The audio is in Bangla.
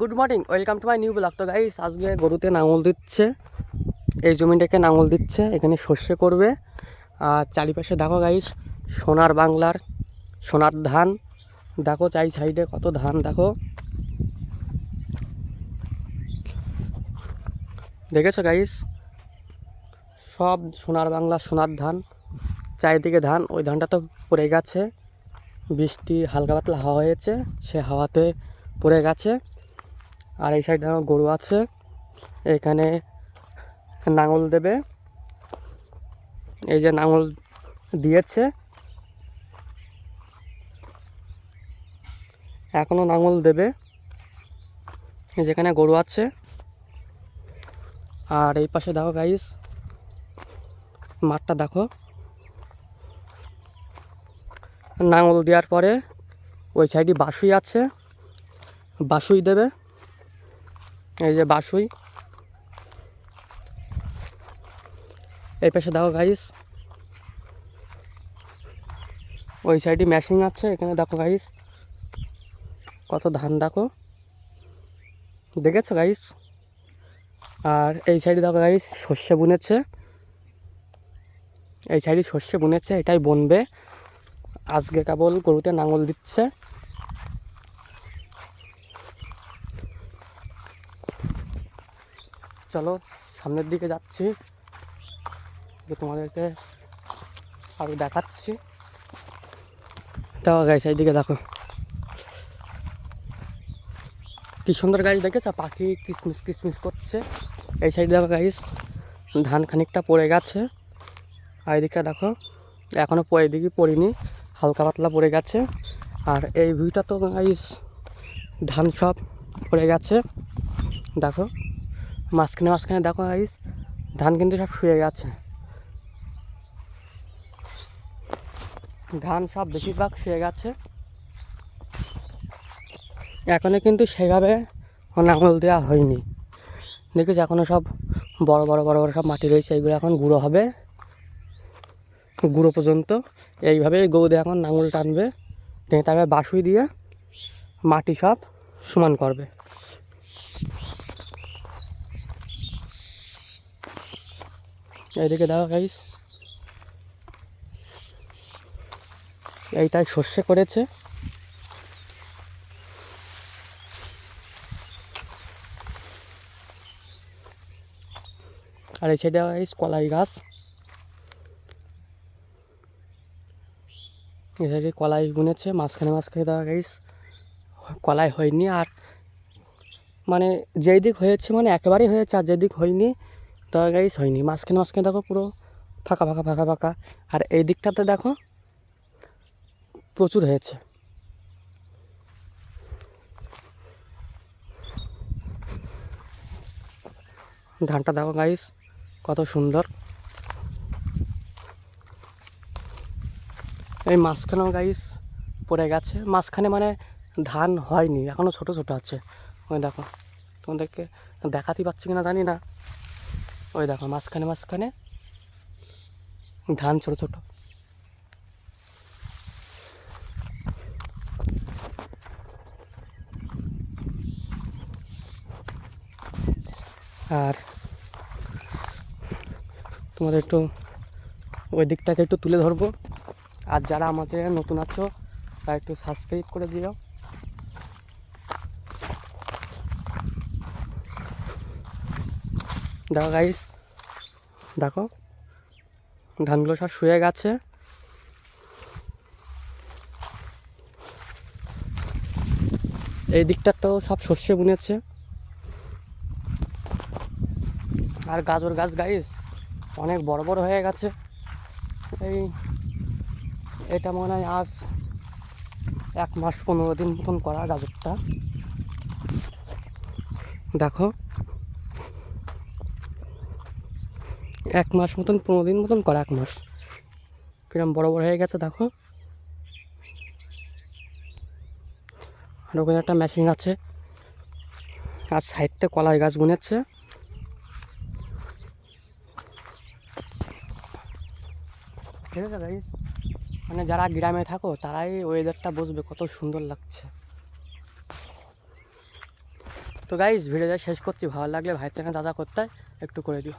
Good morning, welcome to my new blog. তো গাইস আজকে গরুতে নাঙল দিচ্ছে, এই জমিটাকে নাঙল দিচ্ছে, এখানে সর্ষে করবে। আর চারিপাশে দেখো গাইস সোনার বাংলার, সোনার ধান। দেখো চাই সাইডে কত ধান, দেখো। দেখেছ গাইস সব সোনার বাংলার সোনার ধান, চারিদিকে ধান। ওই ধানটা তো পড়ে গেছে। বৃষ্টি হালকা পাতলা হাওয়া হয়েছে, সে হাওয়াতে পড়ে গেছে। আর এই সাইডে আমার গরু আছে। এখানে নাঙল দেবে। এই যে নাঙল দিয়েছে। এখনও নাঙল দেবে। যেখানে গরু আছে। আর এই পাশে দেখো গাইস মাঠটা দেখো। নাঙল দেওয়ার পরে ওই সাইডে বাসুই আছে। বাসুই দেবে। এই যে বাসুই। এই পাশে দেখো গাইস ওই সাইডে মেশিন আছে, এখানে দেখো গাইস কত ধান দেখো। দেখেছ গাইস আর এই সাইডে দেখো গাইস শস্য বুনেছে। এই সাইডে শস্য বুনেছে, এটাই বনবে। আজকে কেবল গরুতে নাঙল দিচ্ছে। চলো, সামনের দিকে যাচ্ছি। তোমাদেরকে আরও দেখাচ্ছি। দেখো গাইস এইদিকে দেখো। কি সুন্দর গাছ দেখেছ? পাখি কিসমিস কিসমিস করছে। এই সাইডে দেখো গাইস ধান খানিকটা পড়ে গেছে। আর এদিকটা দেখো এখনও এদিকে পড়িনি, হালকা পাতলা পড়ে গেছে। আর এই ভিউটা তো গাইস ধান সব পড়ে গেছে। দেখো। মাঝখানে মাঝখানে দেখো গাইস ধান কিন্তু সব শুয়ে গেছে। ধান সব বেশিরভাগ শুয়ে গেছে। এখনও কিন্তু সেভাবে নাঙল দেওয়া হয়নি। দেখেছি এখনও সব বড় বড় বড় বড় সব মাটি রয়েছে এইগুলো এখন গুঁড়ো হবে। গুঁড়ো পর্যন্ত। এইভাবে গরু দিয়ে এখন নাঙল টানবে। টেনে তারপরে বাসুই দিয়ে মাটি সব সমান করবে। এইদিকে দেখো গাইস। এইটাই সর্ষে করেছে। আর এই সাইডে গাইস কলাই গাছ। এই সাইডে কলাই বুনেছে, মাঝখানে মাঝখানে দেওয়া গাইস। কলাই হয়নি আর মানে যেই দিক হয়েছে মানে একেবারেই হয়েছে, আর যেদিক হয়নি তা গাইস হয়নি মাঝখানে মাঝখানে দেখো পুরো। ফাঁকা ফাঁকা ফাঁকা ফাঁকা। আর এই দিকটাতে দেখো, প্রচুর হয়েছে। ধানটা দেখো গাইস কত সুন্দর। এই মাঝখানেও গাইস পড়ে গেছে। মাঝখানে মানে ধান হয়নি এখনও ছোট ছোট আছে। ওই দেখো, তোমাদেরকে দেখাতে পাচ্ছি কিনা জানি না। ওই দেখো, মাঝখানে মাঝখানে। ধান ছোট ছোট। আর তোমাদের একটু ওই দিকটাকে একটু তুলে ধরবো। আর যারা আমাদের নতুন আছো, তারা একটু সাবস্ক্রাইব করে দিও। দেখো গাইস দেখো, ধানগুলো সব শুয়ে গেছে। এই দিকটাতেও সব শস্য বুনেছে। আর গাজর গাছ গাইস অনেক বড় বড় হয়ে গেছে। এই, এটা মনে হয় আজ এক মাস পনেরো দিন মতন করা গাজরটা। দেখো এক মাস মতন, পনেরো দিন মতন করা এক মাস। কিরম বড় বড় হয়ে গেছে, দেখো। আর ওখানে একটা মেশিন আছে। আর সাইডটা কলাই গাছ বুনেছে। ঠিক আছে গাইস মানে যারা গ্রামে থাকো, তারাই ওয়েদারটা বুঝবে কত সুন্দর লাগছে। তো গাইজ ভিডিওটা শেষ করছি। ভালো লাগলে ভাইয়ের চ্যানেল দাদা করতে একটু করে দিও।